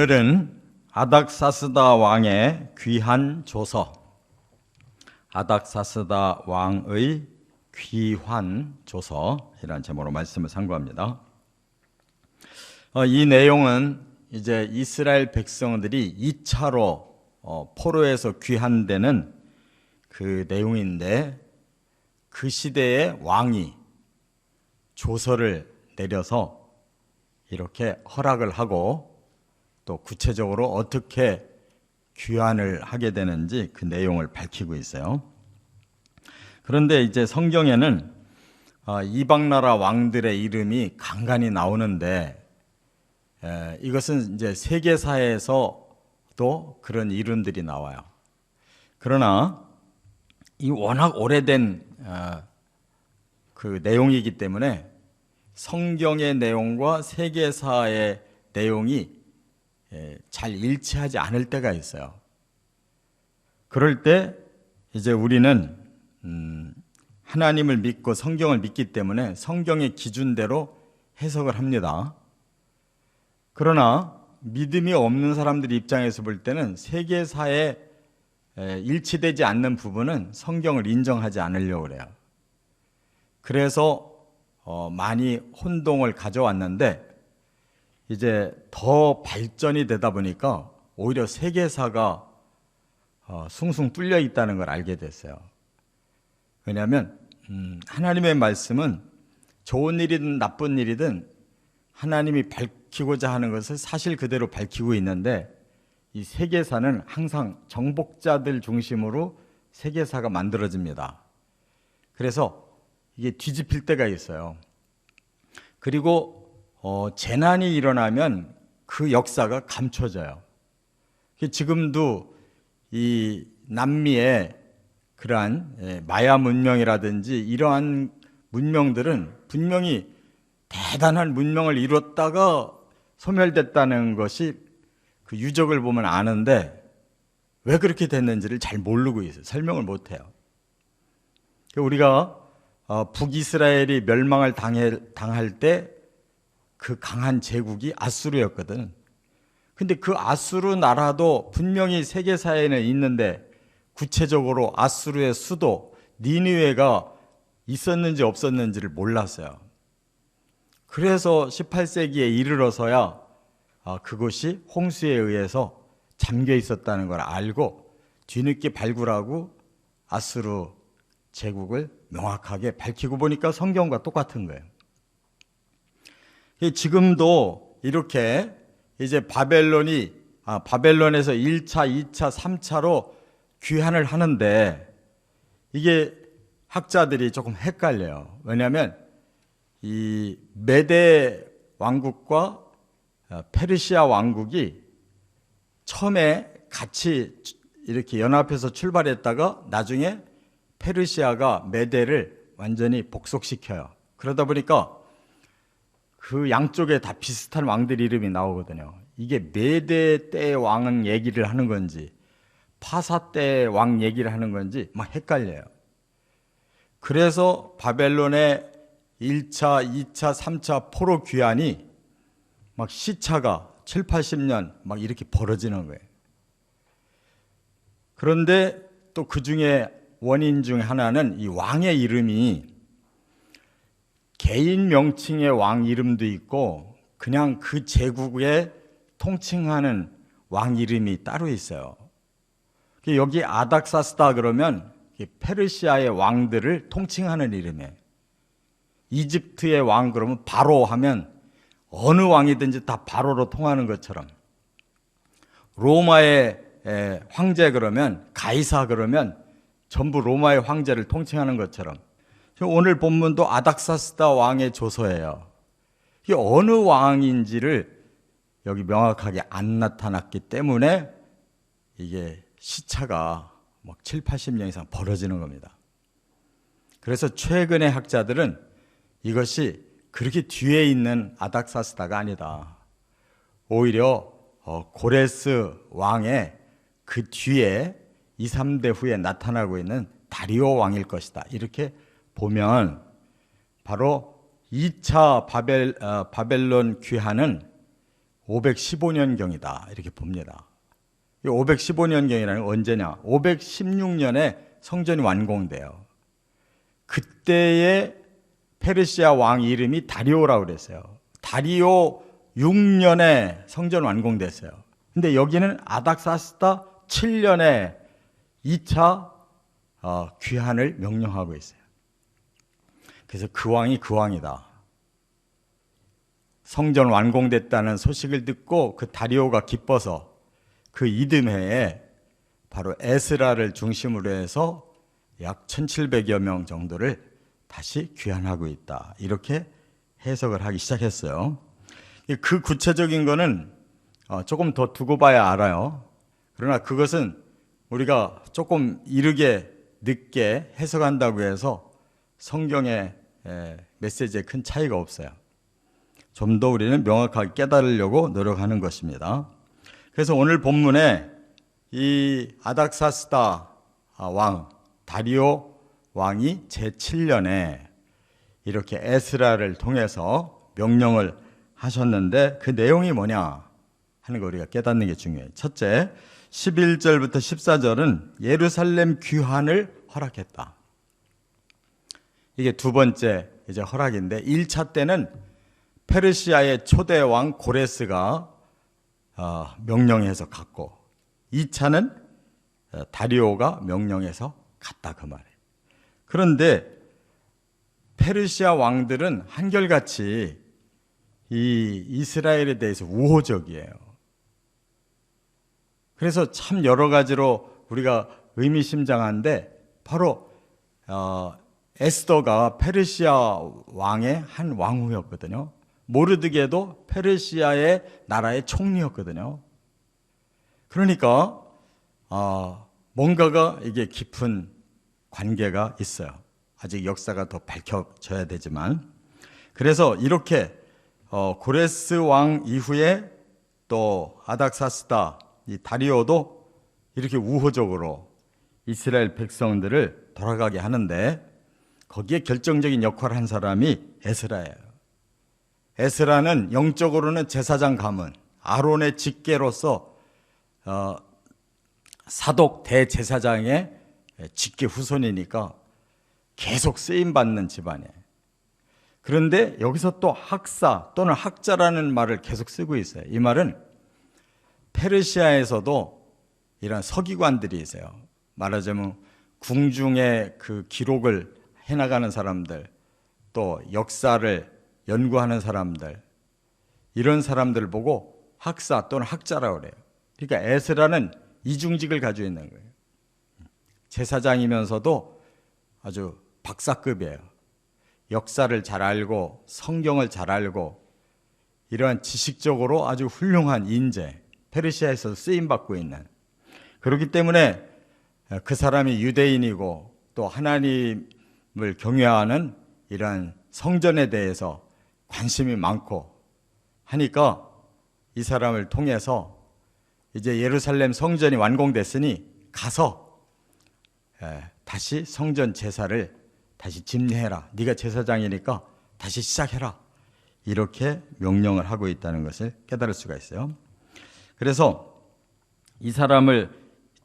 오늘은 아닥사스다 왕의 귀한 조서, 아닥사스다 왕의 귀환 조서이라는 제목으로 말씀을 상고합니다. 어, 이 내용은 이제 이스라엘 백성들이 2차로 어, 포로에서 귀환되는 그 내용인데 그 시대의 왕이 조서를 내려서 이렇게 허락을 하고 또 구체적으로 어떻게 귀환을 하게 되는지 그 내용을 밝히고 있어요. 그런데 이제 성경에는 어, 이방 나라 왕들의 이름이 간간히 나오는데 에, 이것은 이제 세계사에서도 그런 이름들이 나와요. 그러나 이 워낙 오래된 어, 그 내용이기 때문에 성경의 내용과 세계사의 내용이 예, 잘 일치하지 않을 때가 있어요. 그럴 때 이제 우리는 음, 하나님을 믿고 성경을 믿기 때문에 성경의 기준대로 해석을 합니다. 그러나 믿음이 없는 사람들 입장에서 볼 때는 세계사에 일치되지 않는 부분은 성경을 인정하지 않으려고 그래요. 그래서 어, 많이 혼동을 가져왔는데 이제 더 발전이 되다 보니까 오히려 세계사가 어, 숭숭 뚫려 있다는 걸 알게 됐어요. 왜냐하면 음, 하나님의 말씀은 좋은 일이든 나쁜 일이든 하나님이 밝히고자 하는 것을 사실 그대로 밝히고 있는데 이 세계사는 항상 정복자들 중심으로 세계사가 만들어집니다. 그래서 이게 뒤집힐 때가 있어요. 그리고 어, 재난이 일어나면 그 역사가 감춰져요. 지금도 이 남미의 그러한 예, 마야 문명이라든지 이러한 문명들은 분명히 대단한 문명을 이뤘다가 소멸됐다는 것이 그 유적을 보면 아는데 왜 그렇게 됐는지를 잘 모르고 있어요. 설명을 못 해요. 우리가 어, 북이스라엘이 멸망을 당할 때 그 강한 제국이 아수르였거든. 근데 그 아수르 나라도 분명히 세계사에는 있는데 구체적으로 아수르의 수도 니느웨가 있었는지 없었는지를 몰랐어요. 그래서 18세기에 이르러서야 아, 그곳이 홍수에 의해서 잠겨 있었다는 걸 알고 뒤늦게 발굴하고 아수르 제국을 명확하게 밝히고 보니까 성경과 똑같은 거예요. 지금도 이렇게 이제 바벨론이 아, 바벨론에서 1차, 2차, 3차로 귀환을 하는데 이게 학자들이 조금 헷갈려요. 왜냐하면 이 메데 왕국과 어, 페르시아 왕국이 처음에 같이 이렇게 연합해서 출발했다가 나중에 페르시아가 메데를 완전히 복속시켜요. 그러다 보니까 그 양쪽에 다 비슷한 왕들 이름이 나오거든요. 이게 메데 때왕 얘기를 하는 건지 파사 때왕 얘기를 하는 건지 막 헷갈려요. 그래서 바벨론의 1차, 2차, 3차 포로 귀환이 막 시차가 7, 80년 막 이렇게 벌어지는 거예요. 그런데 또 그 중에 원인 중 하나는 이 왕의 이름이 개인 명칭의 왕 이름도 있고 그냥 그 제국에 통칭하는 왕 이름이 따로 있어요. 여기 아닥사스다 그러면 페르시아의 왕들을 통칭하는 이름이에요. 이집트의 왕 그러면 바로 하면 어느 왕이든지 다 바로로 통하는 것처럼 로마의 황제 그러면 가이사 그러면 전부 로마의 황제를 통칭하는 것처럼 오늘 본문도 아닥사스다 왕의 조서예요. 이게 어느 왕인지를 여기 명확하게 안 나타났기 때문에 이게 시차가 막 7, 80년 이상 벌어지는 겁니다. 그래서 최근의 학자들은 이것이 그렇게 뒤에 있는 아닥사스다가 아니다. 오히려 어, 고레스 왕의 그 뒤에 2, 3대 후에 나타나고 있는 다리오 왕일 것이다. 이렇게 보면 바로 2차 바벨, 어, 바벨론 귀환은 515년경이다 이렇게 봅니다. 이 515년경이라는 건 언제냐? 516년에 성전이 완공돼요. 그때의 페르시아 왕 이름이 다리오라고 그랬어요. 다리오 6년에 성전 완공됐어요. 근데 여기는 아닥사스다 7년에 2차 어, 귀환을 명령하고 있어요. 그래서 그 왕이 그 왕이다. 성전 완공됐다는 소식을 듣고 그 다리오가 기뻐서 그 이듬해에 바로 에스라를 중심으로 해서 약 1700여 명 정도를 다시 귀환하고 있다. 이렇게 해석을 하기 시작했어요. 그 구체적인 거는 어, 조금 더 두고 봐야 알아요. 그러나 그것은 우리가 조금 이르게 늦게 해석한다고 해서 성경의 메시지에 큰 차이가 없어요. 좀 더 우리는 명확하게 깨달으려고 노력하는 것입니다. 그래서 오늘 본문에 이 아닥사스다 왕 다리오 왕이 제7년에 이렇게 에스라를 통해서 명령을 하셨는데 그 내용이 뭐냐 하는 거 우리가 깨닫는 게 중요해요. 첫째, 11절부터 14절은 예루살렘 귀환을 허락했다. 이게 두 번째 이제 허락인데 1차 때는 페르시아의 초대 왕 고레스가 어, 명령해서 갔고 2차는 어, 다리오가 명령해서 갔다 그 말이에요. 그런데 페르시아 왕들은 한결같이 이 이스라엘에 대해서 우호적이에요. 그래서 참 여러 가지로 우리가 의미심장한데 바로 어, 에스더가 페르시아 왕의 한 왕후였거든요. 모르드게도 페르시아의 나라의 총리였거든요. 그러니까 어, 뭔가가 이게 깊은 관계가 있어요. 아직 역사가 더 밝혀져야 되지만 그래서 이렇게 어, 고레스 왕 이후에 또 아닥사스다 이 다리오도 이렇게 우호적으로 이스라엘 백성들을 돌아가게 하는데 거기에 결정적인 역할을 한 사람이 에스라예요. 에스라는 영적으로는 제사장 가문, 아론의 직계로서 어, 사독 대제사장의 직계 후손이니까 계속 쓰임 받는 집안이에요. 그런데 여기서 또 학사 또는 학자라는 말을 계속 쓰고 있어요. 이 말은 페르시아에서도 이런 서기관들이 있어요. 말하자면 궁중의 그 기록을 해나가는 사람들, 또 역사를 연구하는 사람들, 이런 사람들 보고 학사 또는 학자라고 그래요. 그러니까 에스라는 이중직을 가지고 있는 거예요. 제사장이면서도 아주 박사급이에요. 역사를 잘 알고 성경을 잘 알고 이러한 지식적으로 아주 훌륭한 인재, 페르시아에서 쓰임 받고 있는 그렇기 때문에 그 사람이 유대인이고 또 하나님 을 경외하는 이러한 성전에 대해서 관심이 많고 하니까 이 사람을 통해서 이제 예루살렘 성전이 완공됐으니 가서 다시 성전 제사를 다시 집례해라. 네가 제사장이니까 다시 시작해라. 이렇게 명령을 하고 있다는 것을 깨달을 수가 있어요. 그래서 이 사람을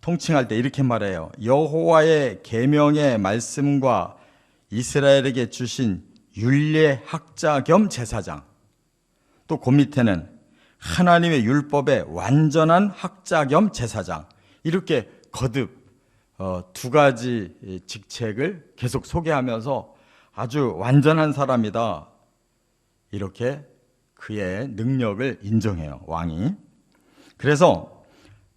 통칭할 때 이렇게 말해요. 여호와의 계명의 말씀과 이스라엘에게 주신 율례 학자 겸 제사장. 또 그 밑에는 하나님의 율법의 완전한 학자 겸 제사장. 이렇게 거듭 어, 두 가지 직책을 계속 소개하면서 아주 완전한 사람이다. 이렇게 그의 능력을 인정해요, 왕이. 그래서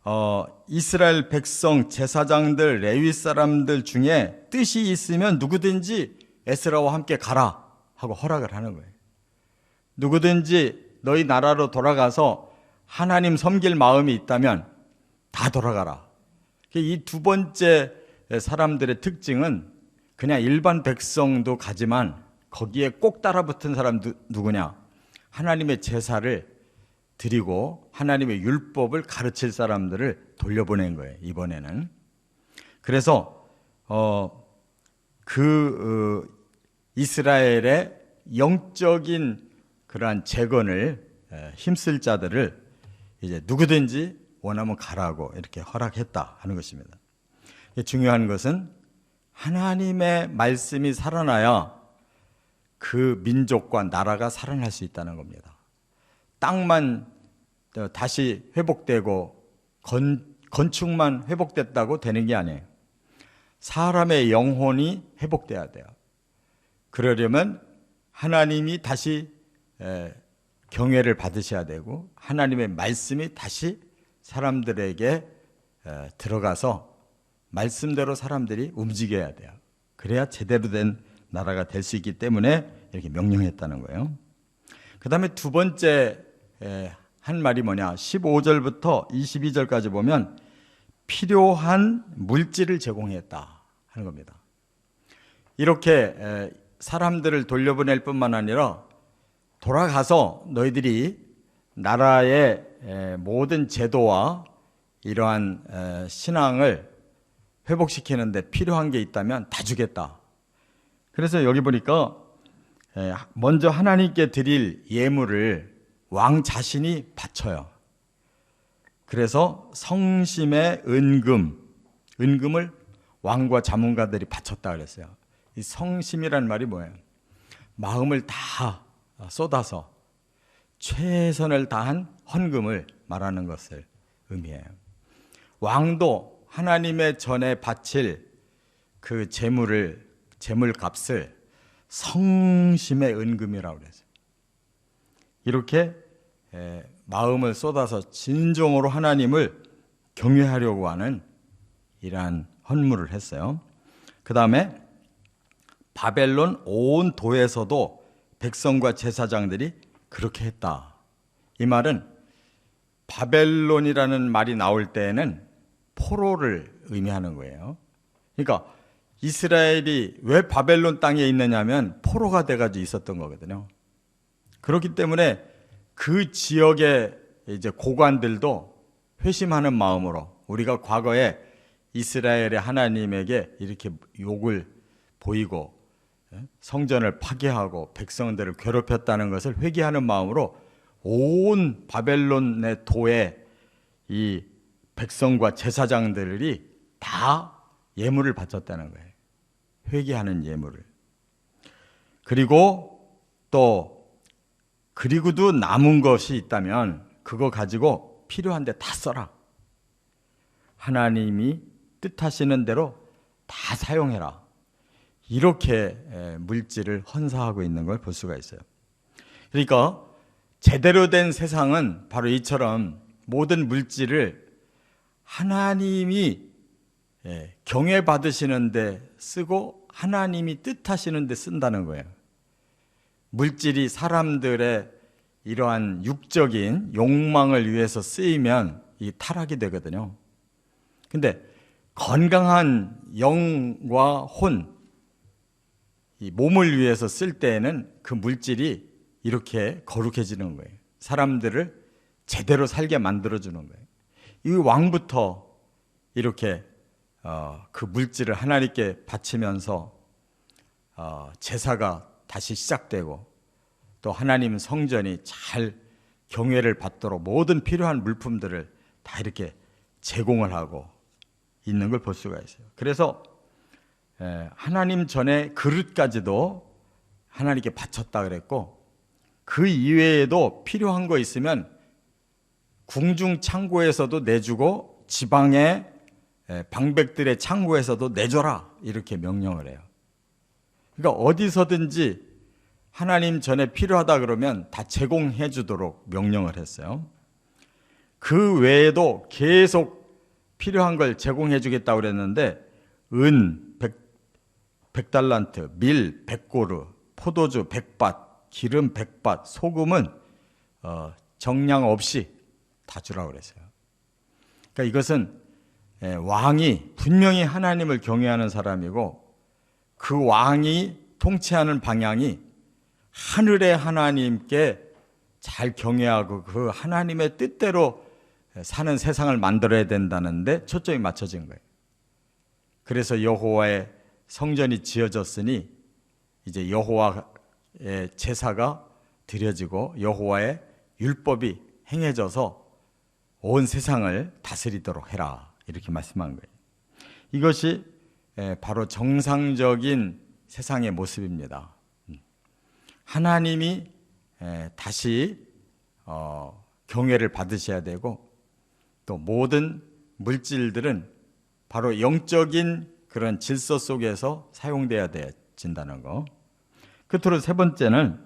어, 이스라엘 백성, 제사장들, 레위 사람들 중에 뜻이 있으면 누구든지 에스라와 함께 가라 하고 허락을 하는 거예요. 누구든지 너희 나라로 돌아가서 하나님 섬길 마음이 있다면 다 돌아가라. 이 두 번째 사람들의 특징은 그냥 일반 백성도 가지만 거기에 꼭 따라붙은 사람 누구냐? 하나님의 제사를 드리고 하나님의 율법을 가르칠 사람들을 돌려보낸 거예요. 이번에는. 그래서 어, 그 어, 이스라엘의 영적인 그러한 재건을 힘쓸 자들을 이제 누구든지 원하면 가라고 이렇게 허락했다 하는 것입니다. 중요한 것은 하나님의 말씀이 살아나야 그 민족과 나라가 살아날 수 있다는 겁니다. 땅만 다시 회복되고 건, 건축만 회복됐다고 되는 게 아니에요. 사람의 영혼이 회복돼야 돼요. 그러려면 하나님이 다시 경외를 받으셔야 되고 하나님의 말씀이 다시 사람들에게 들어가서 말씀대로 사람들이 움직여야 돼요. 그래야 제대로 된 나라가 될 수 있기 때문에 이렇게 명령했다는 거예요. 그 다음에 두 번째 한 말이 뭐냐. 15절부터 22절까지 보면 필요한 물질을 제공했다 하는 겁니다. 이렇게 사람들을 돌려보낼 뿐만 아니라 돌아가서 너희들이 나라의 모든 제도와 이러한 신앙을 회복시키는데 필요한 게 있다면 다 주겠다. 그래서 여기 보니까 먼저 하나님께 드릴 예물을 왕 자신이 바쳐요. 그래서 성심의 은금, 은금을 왕과 자문가들이 바쳤다 그랬어요. 이 성심이란 말이 뭐예요? 마음을 다 쏟아서 최선을 다한 헌금을 말하는 것을 의미해요. 왕도 하나님의 전에 바칠 그 재물을 재물 값을 성심의 은금이라고 그랬어요. 이렇게 마음을 쏟아서 진정으로 하나님을 경외하려고 하는 이러한 헌물을 했어요. 그 다음에 바벨론 온 도에서도 백성과 제사장들이 그렇게 했다. 이 말은 바벨론이라는 말이 나올 때에는 포로를 의미하는 거예요. 그러니까 이스라엘이 왜 바벨론 땅에 있느냐면 포로가 돼가지고 있었던 거거든요. 그렇기 때문에 그 지역의 이제 고관들도 회심하는 마음으로 우리가 과거에 이스라엘의 하나님에게 이렇게 욕을 보이고 예, 성전을 파괴하고 백성들을 괴롭혔다는 것을 회개하는 마음으로 온 바벨론의 도에 이 백성과 제사장들이 다 예물을 바쳤다는 거예요. 회개하는 예물을. 그리고 또 그리고도 남은 것이 있다면 그거 가지고 필요한데 다 써라. 하나님이 뜻하시는 대로 다 사용해라. 이렇게 물질을 헌사하고 있는 걸 볼 수가 있어요. 그러니까 제대로 된 세상은 바로 이처럼 모든 물질을 하나님이 경외 받으시는데 쓰고 하나님이 뜻하시는데 쓴다는 거예요. 물질이 사람들의 이러한 육적인 욕망을 위해서 쓰이면 이 타락이 되거든요. 근데 건강한 영과 혼, 이 몸을 위해서 쓸 때에는 그 물질이 이렇게 거룩해지는 거예요. 사람들을 제대로 살게 만들어주는 거예요. 이 왕부터 이렇게 어, 그 물질을 하나님께 바치면서 어, 제사가 다시 시작되고 또 하나님 성전이 잘 경외를 받도록 모든 필요한 물품들을 다 이렇게 제공을 하고 있는 걸 볼 수가 있어요. 그래서 하나님 전에 그릇까지도 하나님께 바쳤다 그랬고 그 이외에도 필요한 거 있으면 궁중 창고에서도 내주고 지방의 방백들의 창고에서도 내줘라 이렇게 명령을 해요. 그러니까 어디서든지 하나님 전에 필요하다 그러면 다 제공해 주도록 명령을 했어요. 그 외에도 계속 필요한 걸 제공해 주겠다고 그랬는데 은 100, 100달란트, 밀 100고르, 포도주 100밭, 기름 100밭, 소금은 어, 정량 없이 다 주라고 그랬어요. 그러니까 이것은 예, 왕이 분명히 하나님을 경외하는 사람이고 그 왕이 통치하는 방향이 하늘의 하나님께 잘 경외하고 그 하나님의 뜻대로 사는 세상을 만들어야 된다는데 초점이 맞춰진 거예요. 그래서 여호와의 성전이 지어졌으니 이제 여호와의 제사가 드려지고 여호와의 율법이 행해져서 온 세상을 다스리도록 해라. 이렇게 말씀한 거예요. 이것이 에, 바로 정상적인 세상의 모습입니다. 음. 하나님이 에, 다시 어, 경외를 받으셔야 되고 또 모든 물질들은 바로 영적인 그런 질서 속에서 사용돼야 된다는 거. 끝으로 세 번째는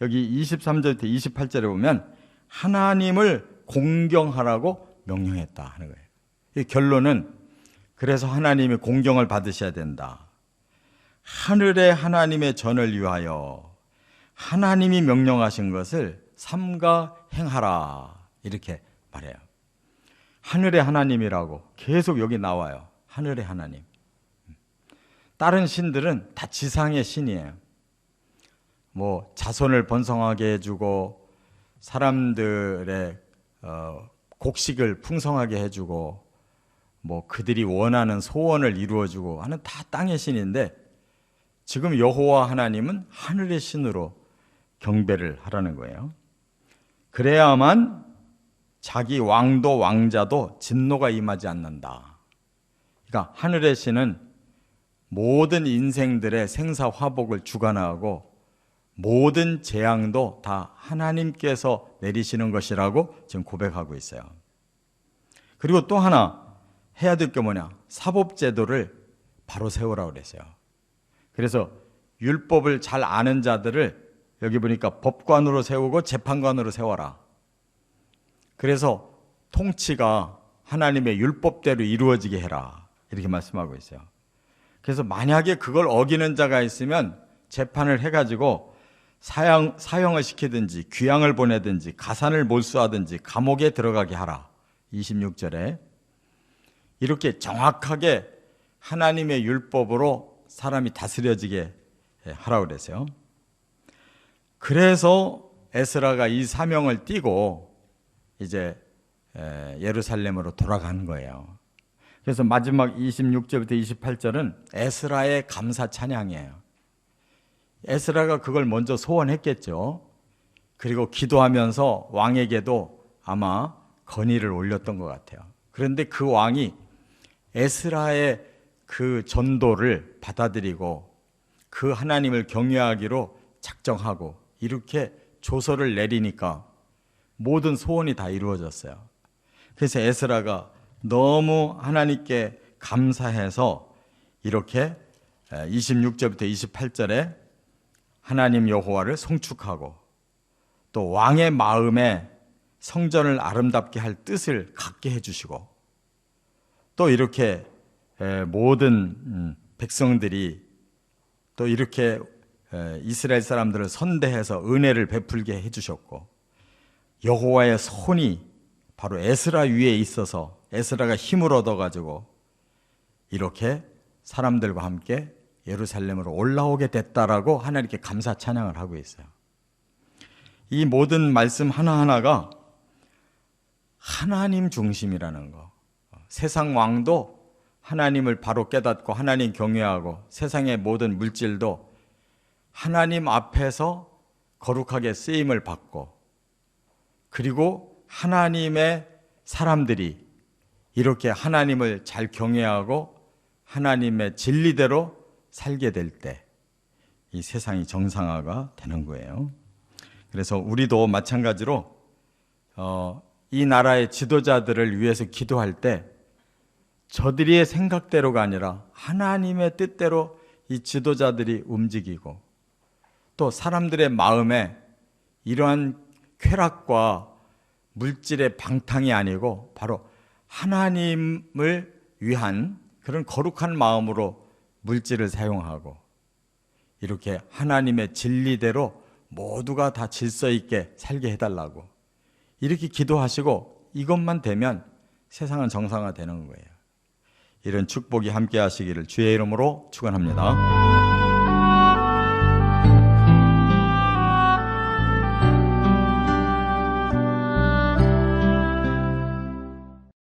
여기 23절부터 28절에 보면 하나님을 공경하라고 명령했다 하는 거예요. 이 결론은 그래서 하나님이 공경을 받으셔야 된다. 하늘의 하나님의 전을 위하여 하나님이 명령하신 것을 삼가 행하라. 이렇게 말해요. 하늘의 하나님이라고 계속 여기 나와요. 하늘의 하나님. 다른 신들은 다 지상의 신이에요. 뭐 자손을 번성하게 해주고 사람들의 어, 곡식을 풍성하게 해주고 뭐 그들이 원하는 소원을 이루어주고 하는 다 땅의 신인데 지금 여호와 하나님은 하늘의 신으로 경배를 하라는 거예요. 그래야만 자기 왕도 왕자도 진노가 임하지 않는다. 그러니까 하늘의 신은 모든 인생들의 생사 화복을 주관하고 모든 재앙도 다 하나님께서 내리시는 것이라고 지금 고백하고 있어요. 그리고 또 하나 해야 될 게 뭐냐? 사법제도를 바로 세우라고 그랬어요. 그래서 율법을 잘 아는 자들을 여기 보니까 법관으로 세우고 재판관으로 세워라. 그래서 통치가 하나님의 율법대로 이루어지게 해라. 이렇게 말씀하고 있어요. 그래서 만약에 그걸 어기는 자가 있으면 재판을 해가지고 사형, 사형을 시키든지 귀양을 보내든지 가산을 몰수하든지 감옥에 들어가게 하라. 26절에. 이렇게 정확하게 하나님의 율법으로 사람이 다스려지게 하라고 그랬어요. 그래서 에스라가 이 사명을 띠고 이제 예루살렘으로 돌아가는 거예요. 그래서 마지막 26절부터 28절은 에스라의 감사 찬양이에요. 에스라가 그걸 먼저 소원했겠죠. 그리고 기도하면서 왕에게도 아마 건의를 올렸던 것 같아요. 그런데 그 왕이 에스라의 그 전도를 받아들이고 그 하나님을 경외하기로 작정하고 이렇게 조서를 내리니까 모든 소원이 다 이루어졌어요. 그래서 에스라가 너무 하나님께 감사해서 이렇게 26절부터 28절에 하나님 여호와를 송축하고 또 왕의 마음에 성전을 아름답게 할 뜻을 갖게 해주시고 또 이렇게 모든 음, 백성들이 또 이렇게 이스라엘 사람들을 선대해서 은혜를 베풀게 해주셨고 여호와의 손이 바로 에스라 위에 있어서 에스라가 힘을 얻어가지고 이렇게 사람들과 함께 예루살렘으로 올라오게 됐다라고 하나님께 감사 찬양을 하고 있어요. 이 모든 말씀 하나하나가 하나님 중심이라는 거. 세상 왕도 하나님을 바로 깨닫고 하나님 경외하고 세상의 모든 물질도 하나님 앞에서 거룩하게 쓰임을 받고 그리고 하나님의 사람들이 이렇게 하나님을 잘 경외하고 하나님의 진리대로 살게 될 때 이 세상이 정상화가 되는 거예요. 그래서 우리도 마찬가지로 어, 이 나라의 지도자들을 위해서 기도할 때 저들의 생각대로가 아니라 하나님의 뜻대로 이 지도자들이 움직이고 또 사람들의 마음에 이러한 쾌락과 물질의 방탕이 아니고 바로 하나님을 위한 그런 거룩한 마음으로 물질을 사용하고 이렇게 하나님의 진리대로 모두가 다 질서 있게 살게 해달라고 이렇게 기도하시고 이것만 되면 세상은 정상화되는 거예요. 이런 축복이 함께 하시기를 주의 이름으로 축원합니다.